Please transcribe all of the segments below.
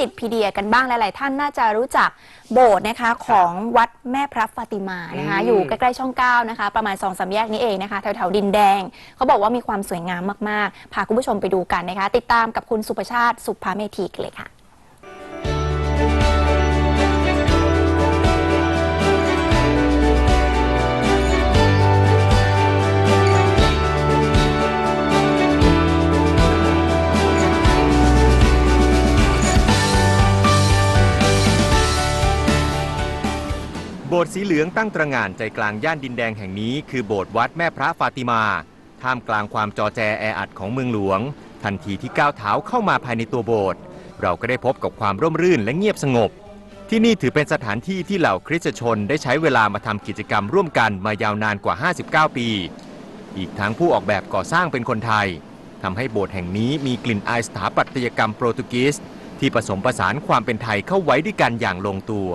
จิตพีเดียกันบ้างหลาย ๆ ท่านน่าจะรู้จักโบสถ์นะคะของวัดแม่พระฟาติมานะคะอืมอยู่ใกล้ ๆ ช่องเก้านะคะประมาณสองสามแยกนี้เองนะคะแถว ๆ ดินแดง เขาบอกว่ามีความสวยงามมาก ๆ พาคุณผู้ชมไปดูกันนะคะ ติดตามกับคุณสุประชาติสุภาเมธีกันเลยค่ะ โบสถ์สีเหลืองตั้งตระหง่านใจกลางย่านดินแดงแห่งนี้คือโบสถ์วัดแม่พระฟาติมา ท่ามกลางความจอแจแออัดของเมืองหลวง ทันทีที่ก้าวเท้าเข้ามาภายในตัวโบสถ์เราก็ได้พบกับความร่มรื่นและเงียบสงบ ที่นี่ถือเป็นสถานที่ที่เหล่าคริสตชนได้ใช้เวลามาทำกิจกรรมร่วมกันมายาวนานกว่า 59 ปี อีกทั้งผู้ออกแบบก่อสร้างเป็นคนไทยทำให้โบสถ์แห่งนี้มีกลิ่นอายสถาปัตยกรรมโปรตุเกสที่ผสมผสานความเป็นไทยเข้าไว้ด้วยกันอย่างลงตัว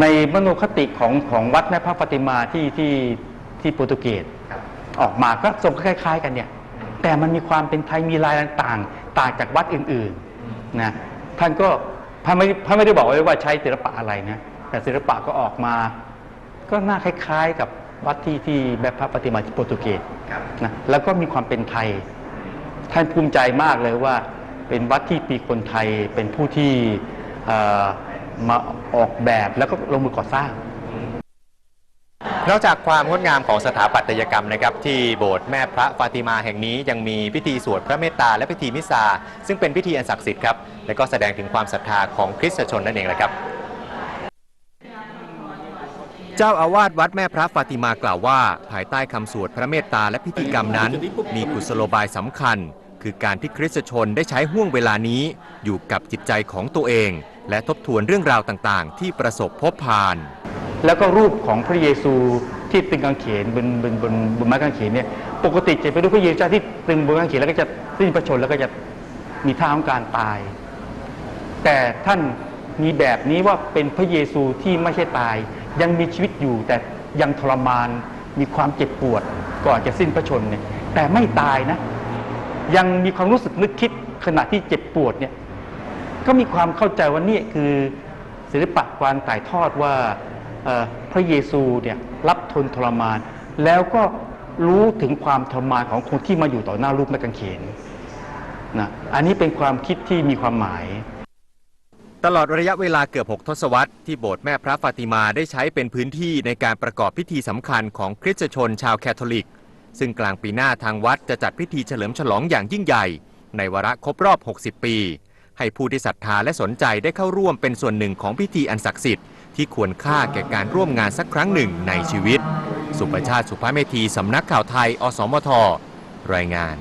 ในมโนคติของของวัดแม่พระปฏิมาที่ที่ที่โปรตุเกสออกมาก็ทรงคล้าย ๆ กันเนี่ย แต่มันมีความเป็นไทยมีลายต่างๆต่างจากวัดอื่นๆนะท่านก็ท่านไม่ท่านไม่ได้บอกไว้ว่าใช้ศิลปะอะไรนะแต่ศิลปะก็ออกมา ก็น่าคล้าย ๆ กับวัดที่ที่แม่พระปฏิมาที่โปรตุเกสนะแล้วก็มีความเป็นไทย ท่านภูมิใจมากเลยว่า เป็นวัดที่ปีคนไทยเป็นผู้ที่เอ่อ มาออกแบบแล้วก็ลงมือก่อสร้าง นอกจากความงดงามของสถาปัตยกรรมนะครับที่โบสถ์แม่พระฟาติมาแห่งนี้ยังมีพิธีสวดพระเมตตาและพิธีมิสซาซึ่งเป็นพิธีอันศักดิ์สิทธิ์ครับและก็แสดงถึงความศรัทธาของคริสตชนนั่นเองแหละครับเจ้าอาวาสวัดแม่พระฟาติมากล่าวว่า ภายใต้คำสวดพระเมตตาและพิธีกรรมนั้น มีกุศโลบายสำคัญ คือการที่คริสตชนได้ใช้ห่วงเวลานี้อยู่กับจิตใจของตัวเอง และทบทวนเรื่องราวต่างๆ ที่ประสบพบผ่าน แล้วก็รูปของพระเยซูที่ตึงกางเขนบนบนบนบนไม้กางเขนเนี่ยปกติจะเป็นรูปพระเยซูที่ตึงบนกางเขนแล้วก็จะสิ้นพระชนแล้วก็จะมีท่าของการตาย แต่ท่านมีแบบนี้ว่าเป็นพระเยซูที่ไม่ใช่ตาย ยังมีชีวิตอยู่แต่ยังทรมานมีความเจ็บปวดก่อนจะสิ้นพระชนเนี่ยแต่ไม่ตายนะ ยังมีความรู้สึกนึกคิดขณะที่เจ็บปวดเนี่ย ก็มีความเข้าใจว่านี่คือศิลปะการถ่ายทอดว่าพระเยซูเนี่ยรับทนทรมาน แล้วก็รู้ถึงความทรมานของคนที่มาอยู่ต่อหน้ารูปแม่กางเขนนะอันนี้เป็นความคิดที่มีความหมาย ตลอดระยะเวลาเกือบ 6 ทศวรรษที่โบสถ์แม่พระฟาติมาได้ใช้เป็นพื้นที่ในการประกอบพิธีสำคัญของคริสตชนชาวแคทอลิก ซึ่งกลางปีหน้าทางวัดจะจัดพิธีเฉลิมฉลองอย่างยิ่งใหญ่ ในวาระครบรอบ 60 ปี ให้ผู้ที่ศรัทธาและสนใจได้เข้าร่วมเป็นส่วนหนึ่งของพิธีอันศักดิ์สิทธิ์ที่ควรค่าแก่การร่วมงานสักครั้งหนึ่งในชีวิต สุประชาติสุภาเมธีสำนักข่าวไทย อสมท รายงาน